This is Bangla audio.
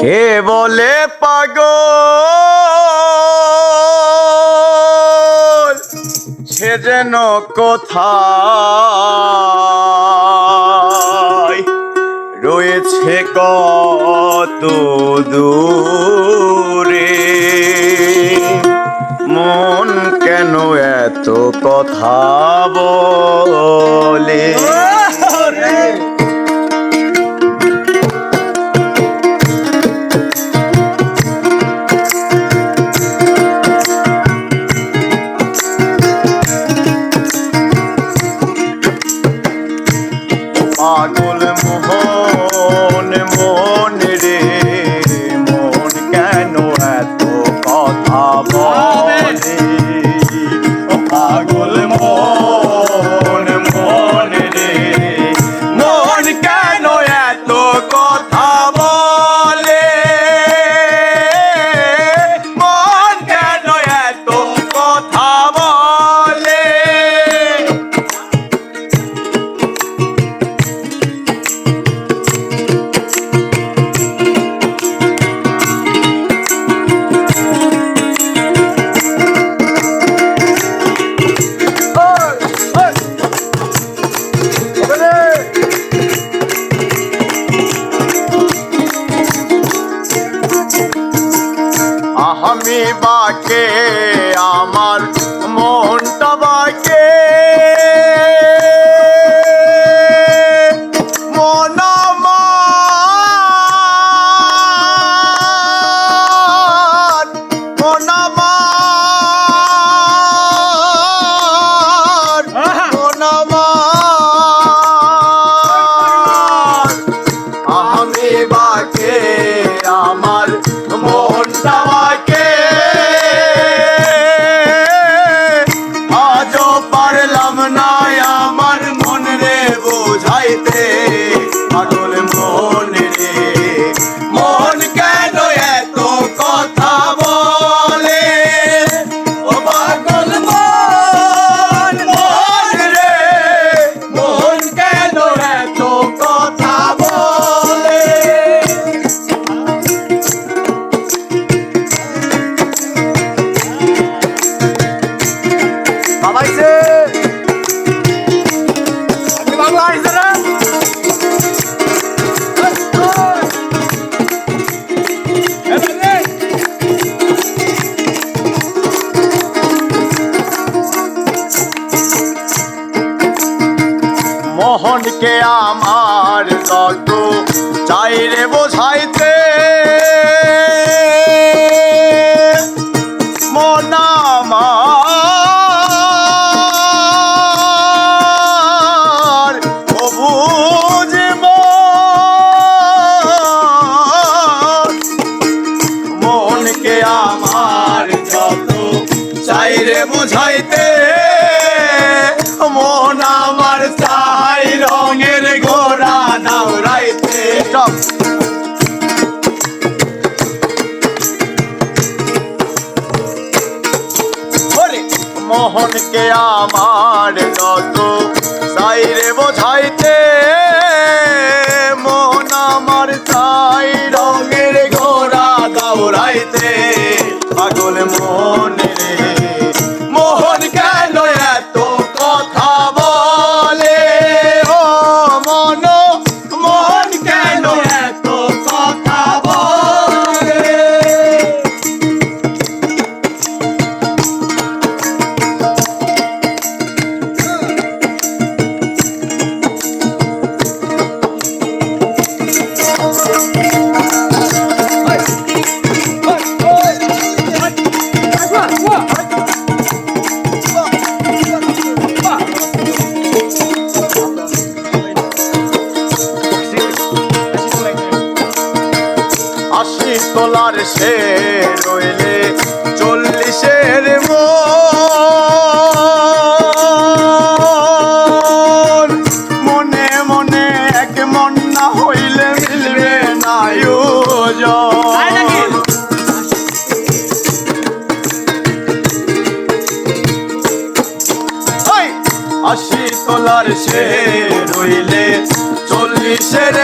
কে বলে পাগল? সে যেন কোথায়? রয়েছে কত দূরে। মন কেন এত কথা বলে? পাগল মোহন থাকে মোহনকে আমার যত চাইরে বোঝাইতে মোহনকে আমার যত সাইরে বোঝাইতে মোহন আমার চাই রঙের ঘোড়া দৌড়াইতে। পাগল মন তোলার সে রইলে চল্লিশের মন মনে মনে এক মন না হইলে মিলবে না! আশি তোলার সে রইলে চল্লিশের